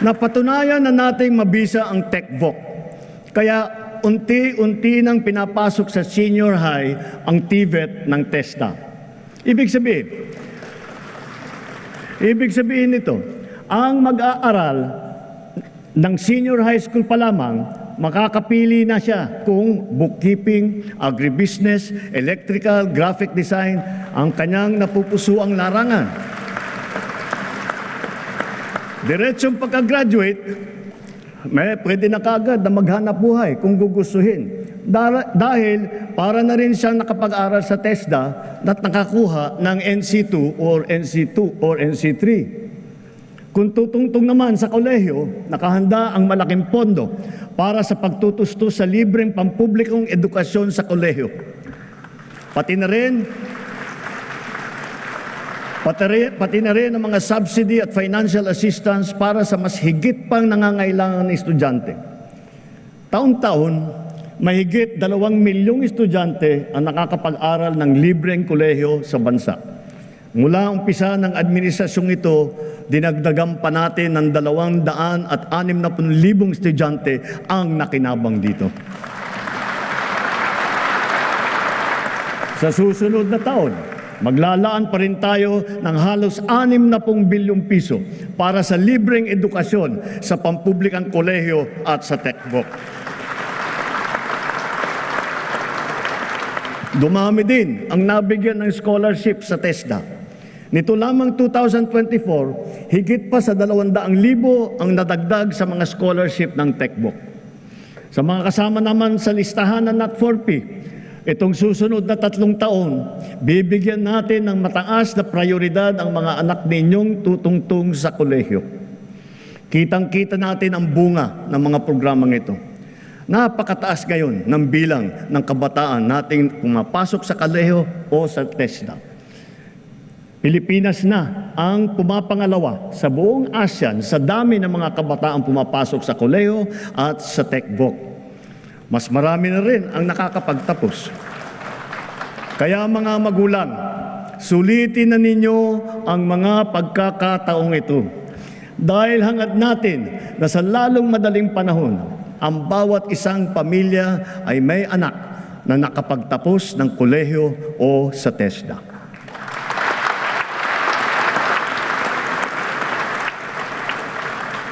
Napatunayan na nating mabisa ang TechVoc. Kaya unti-unti nang pinapasok sa senior high ang TVET ng TESDA. Ibig sabihin, ibig sabihin nito, ang mag-aaral ng senior high school pa lamang, makakapili na siya kung bookkeeping, agribusiness, electrical, graphic design, ang kanyang napupusuang larangan. Diretsong pagka-graduate, may pwede na kagad na maghanap buhay kung gugustuhin. Dahil para na rin siyang nakapag-aral sa TESDA at nakakuha ng NC2 or NC2 or NC3. Kung tutungtong naman sa kolehiyo, nakahanda ang malaking pondo para sa pagtutustos sa libreng pampublikong edukasyon sa kolehiyo. Pati na rin Pati pati na rin ang mga subsidy at financial assistance para sa mas higit pang nangangailangan ng estudyante. Taon-taon, mahigit dalawang milyong estudyante ang nakakapag-aral ng libreng kolehiyo sa bansa. Mula umpisa ng administrasyong ito, dinagdagan pa natin ng dalawang daan at anim na libong estudyante ang nakinabang dito. Sa susunod na taon, maglalaan pa rin tayo ng halos 60 bilyong piso para sa libreng edukasyon sa pampublikang kolehiyo at sa TechBook. Dumami din ang nabigyan ng scholarship sa TESDA. Nito lamang 2024, higit pa sa 200,000 ang nadagdag sa mga scholarship ng TechBook. Sa mga kasama naman sa listahan ng NAT4P, itong susunod na tatlong taon, bibigyan natin ng mataas na prioridad ang mga anak ninyong tutungtong sa kolehiyo. Kitang-kita natin ang bunga ng mga programang ito. Napakataas ngayon ng bilang ng kabataan nating pumapasok sa kolehiyo o sa TESDA. Pilipinas na ang pumapangalawa sa buong ASEAN sa dami ng mga kabataan pumapasok sa kolehiyo at sa TechVoc. Mas marami na rin ang nakakapagtapos. Kaya mga magulang, sulitin na ninyo ang mga pagkakataong ito. Dahil hangad natin na sa lalong madaling panahon, ang bawat isang pamilya ay may anak na nakapagtapos ng kolehiyo o sa TESDA.